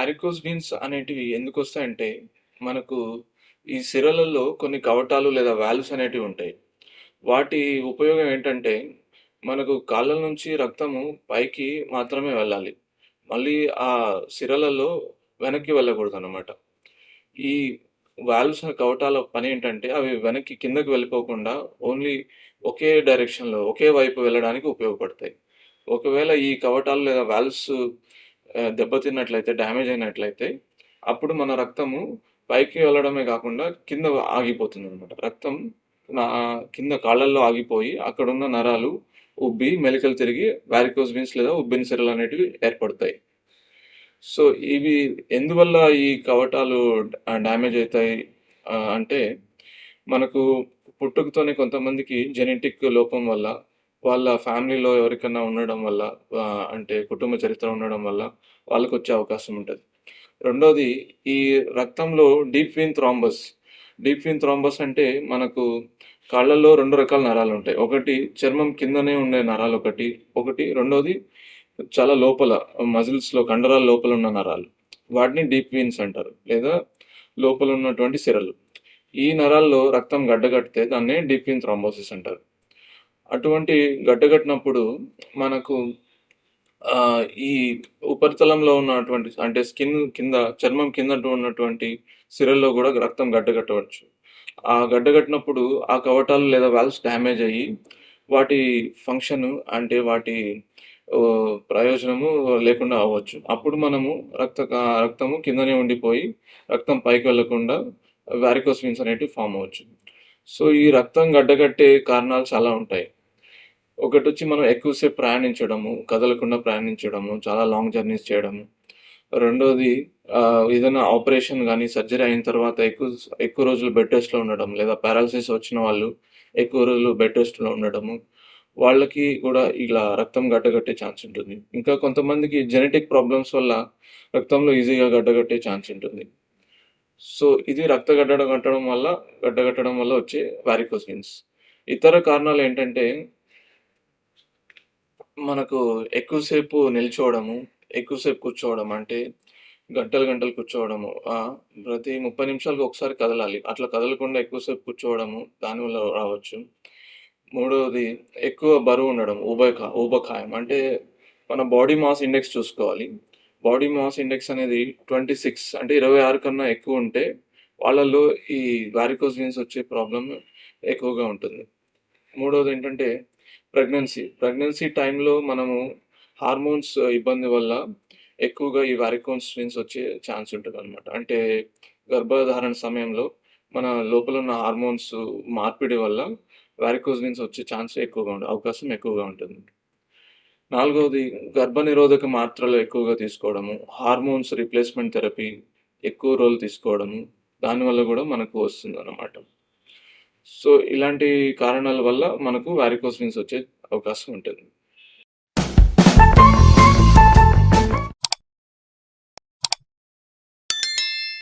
Varicose veins అనేటివి ఎందుకు వస్తాయంటే మనకు ఈ సిరలలో కొన్ని కవటాలు లేదా వాల్వ్స్ అనేటివి ఉంటాయి. వాటి ఉపయోగం ఏంటంటే మనకు కాళ్ళ నుంచి రక్తము పైకి మాత్రమే వెళ్ళాలి. మళ్ళీ ఆ సిరలలో వెనక్కి వెళ్ళకూడదు అనమాట ఈ వాల్వ్స్ కవటాల పని ఏంటంటే అవి వెనక్కి కిందకి వెళ్ళిపోకుండా ఓన్లీ ఒకే డైరెక్షన్లో ఒకే వైపు వెళ్ళడానికి ఉపయోగపడతాయి. ఒకవేళ ఈ కవటాలు లేదా వాల్వ్స్ దెబ్బతిన్నట్లయితే డ్యామేజ్ అయినట్లయితే అప్పుడు మన రక్తము పైకి వెళ్ళడమే కాకుండా కింద ఆగిపోతుంది అనమాట రక్తం నా కింద కాళ్ళల్లో ఆగిపోయి అక్కడున్న నరాలు ఉబ్బి మెలికలు తిరిగి వ్యారికోస్ బీన్స్ లేదా ఉబ్బిన్ సెరలు అనేటివి ఏర్పడతాయి. సో ఇవి ఎందువల్ల ఈ కవటాలు డ్యామేజ్ అవుతాయి? అంటే మనకు పుట్టుకతోనే కొంతమందికి జెనెటిక్ లోపం వల్ల వాళ్ళ ఫ్యామిలీలో ఎవరికైనా ఉండడం వల్ల అంటే కుటుంబ చరిత్ర ఉండడం వల్ల వాళ్ళకు వచ్చే అవకాశం ఉంటుంది. రెండోది ఈ రక్తంలో deep vein thrombus. Deep vein thrombus అంటే మనకు కాళ్ళల్లో రెండు రకాల నరాలు ఉంటాయి. ఒకటి చర్మం కిందనే ఉండే నరాలు ఒకటి ఒకటి రెండోది చాలా లోపల మజిల్స్లో కండరాల లోపల ఉన్న నరాలు. వాటిని డీప్ వీన్స్ అంటారు. లేదా లోపల ఉన్నటువంటి సిరలు. ఈ నరాల్లో రక్తం గడ్డగట్టితే దాన్ని డీప్ వీన్ థ్రాంబోసిస్ అంటారు. అటువంటి గడ్డగట్టినప్పుడు మనకు ఈ ఉపరితలంలో ఉన్నటువంటి అంటే స్కిన్ కింద చర్మం కింద ఉన్నటువంటి సిరల్లో కూడా రక్తం గడ్డగట్టవచ్చు ఆ గడ్డగట్టినప్పుడు ఆ కవటాలు లేదా వాల్వ్స్ డ్యామేజ్ అయ్యి వాటి ఫంక్షన్ అంటే వాటి ప్రయోజనము లేకుండా అవ్వచ్చు. అప్పుడు మనము రక్త రక్తము కిందనే ఉండిపోయి రక్తం పైకి వెళ్ళకుండా వారికోస్ వీన్స్ అనేటివి ఫామ్ అవ్వచ్చు. సో ఈ రక్తం గడ్డగట్టే కారణాలు చాలా ఉంటాయి. ఒకటి వచ్చి మనం ఎక్కువసేపు ప్రయాణించడము కదలకుండా ప్రయాణించడము చాలా లాంగ్ జర్నీస్ చేయడము. రెండోది ఏదైనా ఆపరేషన్ కానీ సర్జరీ అయిన తర్వాత ఎక్కువ ఎక్కువ రోజులు బెడ్ రెస్ట్లో ఉండడం లేదా పారాలసిస్ వచ్చిన వాళ్ళు ఎక్కువ రోజులు బెడ్ రెస్ట్లో ఉండడము. వాళ్ళకి కూడా ఇలా రక్తం గడ్డగట్టే ఛాన్స్ ఉంటుంది. ఇంకా కొంతమందికి జెనెటిక్ ప్రాబ్లమ్స్ వల్ల రక్తంలో ఈజీగా గడ్డగట్టే ఛాన్స్ ఉంటుంది. సో ఇది రక్త గడ్డ కట్టడం వల్ల గడ్డగట్టడం వల్ల వచ్చే వారికోసిన్స్ ఇతర కారణాలు ఏంటంటే మనకు ఎక్కువసేపు నిల్చోవడము ఎక్కువసేపు కూర్చోవడం అంటే గంటలు గంటలు కూర్చోవడము ప్రతి ముప్పై నిమిషాలకు ఒకసారి కదలాలి. అట్లా కదలకుండా ఎక్కువసేపు కూర్చోవడము దానివల్ల రావచ్చు. మూడవది ఎక్కువ బరువు ఉండడం ఊబకా ఊబకాయం అంటే మన బాడీ మాస్ ఇండెక్స్ చూసుకోవాలి. బాడీ మాస్ ఇండెక్స్ అనేది ట్వంటీ సిక్స్ అంటే ఇరవై ఆరు కన్నా ఎక్కువ ఉంటే వాళ్ళల్లో ఈ వారికోస్ వచ్చే ప్రాబ్లం ఎక్కువగా ఉంటుంది. మూడవది ఏంటంటే ప్రెగ్నెన్సీ. ప్రెగ్నెన్సీ టైంలో మనము హార్మోన్స్ ఇబ్బంది వల్ల ఎక్కువగా ఈ వారికోన్ వీన్స్ వచ్చే ఛాన్స్ ఉంటుంది అనమాట అంటే గర్భధారణ సమయంలో మన లోపల ఉన్న హార్మోన్స్ మార్పిడి వల్ల వారికోస్ వీన్స్ వచ్చే ఛాన్స్ ఎక్కువగా ఉంటుంది అవకాశం ఎక్కువగా ఉంటుంది. నాలుగవది గర్భనిరోధక మాత్రలు ఎక్కువగా తీసుకోవడము హార్మోన్స్ రీప్లేస్మెంట్ థెరపీ ఎక్కువ రోజులు తీసుకోవడము దానివల్ల కూడా మనకు వస్తుంది అన్నమాట సో ఇలాంటి కారణాల వల్ల మనకు వారికోస్ వచ్చే అవకాశం ఉంటుంది.